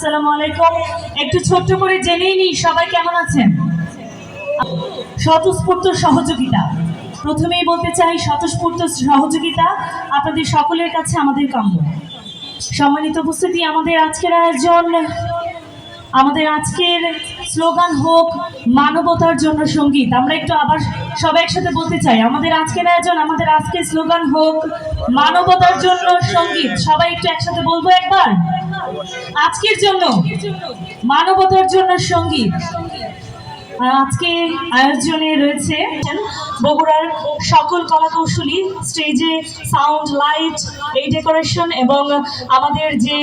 আসসালামু আলাইকুম। একটু ছোট্ট করে জেনেই নিই, সবাই কেমন আছেন? স্বতঃস্ফূর্ত সহযোগিতা। প্রথমেই বলতে চাই, স্বতঃস্ফূর্ত সহযোগিতা আপনাদের সকলের কাছে আমাদের কাম্য। সম্মানিত উপস্থিতি, আমাদের আজকের আয়োজন, আমাদের আজকের স্লোগান হোক, মানবতার জন্য সংগীত। আমরা একটু আবার সবাই একসাথে বলতে চাই, আমাদের আজকের আয়োজন, আমাদের আজকে স্লোগান হোক, মানবতার জন্য সংগীত। সবাই একটু একসাথে বলব একবার? আজকের জন্য মানবতার জন্য সংগীত। আজকে আয়োজনে রয়েছে বগুড়ার সকল কলাকৌশলী স্টেজে সাউন্ড লাইট এই ডেকোরেশন এবং আমাদের যে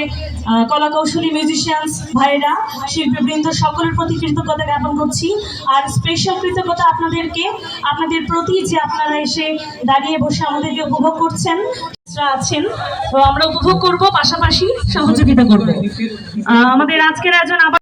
কলাকৌশলী মিউজিশিয়ানস ভাইরা শিল্পীবৃন্দ, সকলের প্রতি কৃতজ্ঞতা জ্ঞাপন করছি। আর স্পেশাল কৃতজ্ঞতা আপনাদেরকে, আপনাদের প্রতি যে আপনারা এসে দাঁড়িয়ে বসে আমাদেরকে উপভোগ করছেন আছেন, তো আমরা উপভোগ করব, পাশাপাশি সহযোগিতা করব। আমাদের আজকের আয়োজন আবার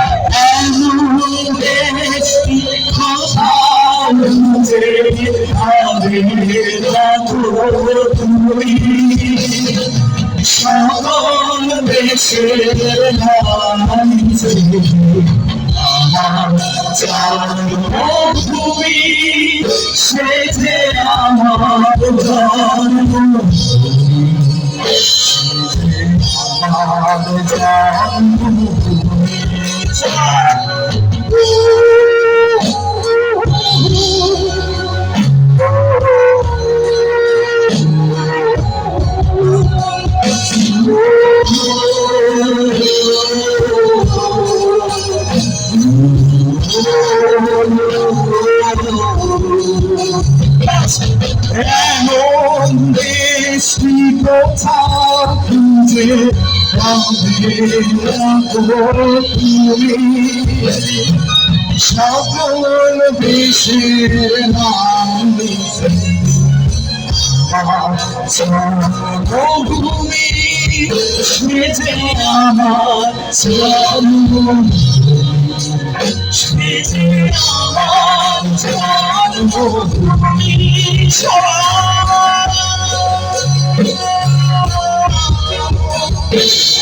সকল দেশের জন্মভূমি সে যে আমার জন্মভূমি তুমি সকল দেশের নাম জন্মভূমি সে যে আমার জন্মভূমি সে যে আমার Oh,